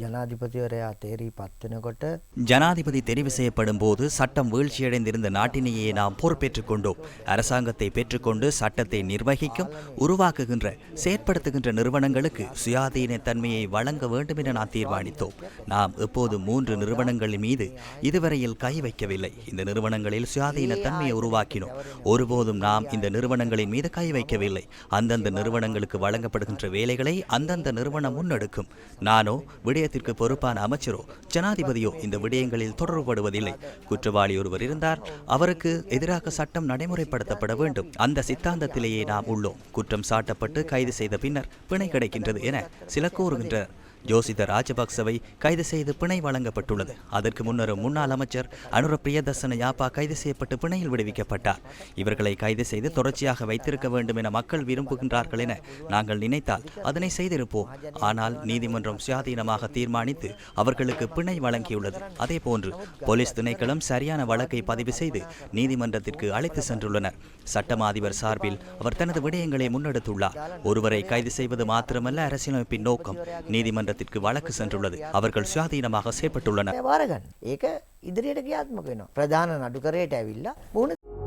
ஜனாதிபதிவரையா தேரி பத்தினකොට ஜனாதிபதி தெரிவு செய்யப்படும் போது சட்டம் வீழ்ச்சியடைந்திருந்த நாட்டினையே நாம் பொறுப்பேற்றுக் கொண்டோம். அரசாங்கத்தை பெற்றுக்கொண்டு சட்டத்தை நிர்வகிக்கும் உருவாக்குகின்ற செயற்படுத்துகின்ற நிறுவனங்களுக்கு சுயாதீன தன்மையை வழங்க வேண்டும் என நாம் தீர்மானித்தோம். நாம் இப்போது மூன்று நிறுவனங்களின் மீது இதுவரையில் கை வைக்கவில்லை. இந்த நிறுவனங்களில் சுயாதீன தன்மையை உருவாக்கினோம். ஒருபோதும் நாம் இந்த நிறுவனங்களின் மீது கை வைக்கவில்லை. அந்தந்த நிறுவனங்களுக்கு வழங்கப்படுகின்ற வேலைகளை அந்தந்த நிறுவனம் முன்னெடுக்கும். நானோ விடயத்திற்கு பொறுப்பான அமைச்சரோ ஜனாதிபதியோ இந்த விடயங்களில் தொடர்புபடுவதில்லை. குற்றவாளி ஒருவர் இருந்தார் அவருக்கு எதிராக சட்டம் நடைமுறைப்படுத்தப்பட வேண்டும். அந்த சித்தாந்தத்திலேயே நாம் உள்ளோம். குற்றம் சாட்டப்பட்டு கைது செய்த பின்னர் பிணை கிடைக்கின்றது என சில கூறுகின்றனர். ஜோசித ராஜபக்சவை கைது செய்து பிணை வழங்கப்பட்டுள்ளது. அதற்கு முன்னரும் முன்னாள் அமைச்சர் அனுர பிரியதர்சன யாப்பா கைது செய்யப்பட்டு பிணையில் விடுவிக்கப்பட்டார். இவர்களை கைது செய்து தொடர்ச்சியாக வைத்திருக்க வேண்டும் என மக்கள் விரும்புகின்றார்கள் என நாங்கள் நினைத்தால் அதனை செய்திருப்போம். ஆனால் நீதிமன்றம் சுயாதீனமாக தீர்மானித்து அவர்களுக்கு பிணை வழங்கியுள்ளது. அதே போன்று போலீஸ் திணைக்களம் சரியான வழக்கை பதிவு செய்து நீதிமன்றத்திற்கு அழைத்து சென்றுள்ளனர். சட்டமா அதிபர் சார்பில் அவர் தனது விடயங்களை முன்னெடுத்துள்ளார். ஒருவரை கைது செய்வது மாத்திரமல்ல அரசியலமைப்பின் நோக்கம். நீதிமன்ற நீதிமன்றத்திற்கு வழக்கு சென்றுள்ளது அவர்கள் சுயாதீனமாக செயற்பட்டுள்ளனர் වාරගන්න ඒක ඉදිරියට ක්‍රියාත්මක වෙනවා ප්‍රධාන නඩුකරයට ඇවිල්ලා මුහුණ